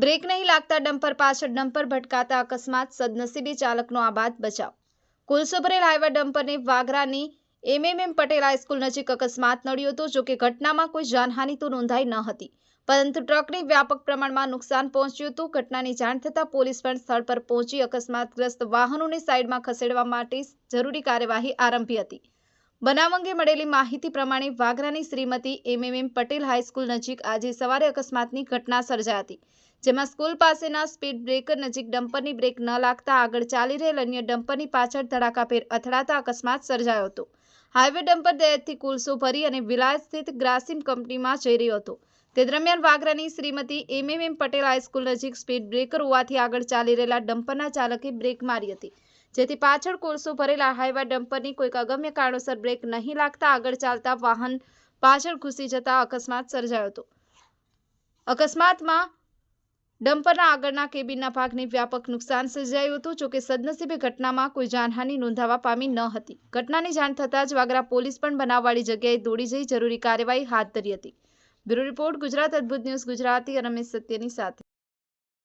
લાગતા ડમ્પર પાછળ ડમ્પર ભટકાતા અકસ્માત સદનસીબી ચાલકનો આબાદ બચાવ. કુલસુભરેલ ભરેલ ડમ્પરને ડમ્પરની વાગરાની એમએમએમ પટેલ હાઈસ્કૂલ નજીક અકસ્માત નડ્યો હતો, જોકે ઘટનામાં કોઈ જાનહાનિ તો નોંધાઈ ન હતી. પરંતુ ટ્રકને વ્યાપક પ્રમાણમાં નુકસાન પહોંચ્યું હતું. ઘટનાની જાણ થતાં પોલીસ પણ સ્થળ પર પહોંચી અકસ્માતગ્રસ્ત વાહનોને સાઈડમાં ખસેડવા માટે જરૂરી કાર્યવાહી આરંભી હતી. બનાવ અંગે મળેલી માહિતી પ્રમાણે વાગરાની Shrimati M M M Patel high school નજીક આજે સવારે અકસ્માતની ઘટના સર્જાઈ હતી, જેમાં સ્કૂલ પાસેના સ્પીડ બ્રેકર નજીક ડમ્પરની બ્રેક ન લાગતા આગળ ચાલી રહેલ અન્ય ડમ્પરની પાછળ ધડાકાભેર અથડાતા અકસ્માત સર્જાયો હતો. હાઈવે ડમ્પર દહેજથી કુલસો ભરી અને વિલાયત સ્થિત ગ્રાસિમ કંપનીમાં જઈ રહ્યો હતો. તે દરમિયાન વાગરાની Shrimati M M M Patel high school નજીક સ્પીડ બ્રેકર હોવાથી આગળ ચાલી રહેલા ડમ્પરના ચાલકે બ્રેક મારી હતી. જેથી પાછળ કોલસો ભરેલા હાઈવા ડમ્પરની કોઈક અગમ્ય કારણોસર બ્રેક નહીં લાગતા આગળ ચાલતા વાહન પાછળ ઘૂસી જતા અકસ્માત સર્જાયો હતો. અકસ્માતમાં ડમ્પરના આગળના કેબિનના ભાગને વ્યાપક નુકસાન સર્જાયું હતું, જોકે સદનસીબે ઘટનામાં કોઈ જાનહાનિ નોંધાવા પામી ન હતી. ઘટનાની જાણ થતાં જ વાગરા પોલીસ પણ બનાવવાળી જગ્યાએ દોડી જઈ જરૂરી કાર્યવાહી હાથ ધરી હતી. બ્યુરો રિપોર્ટ ગુજરાત અદ્ભુત ન્યૂઝ ગુજરાતી રમેશ સત્યની સાથે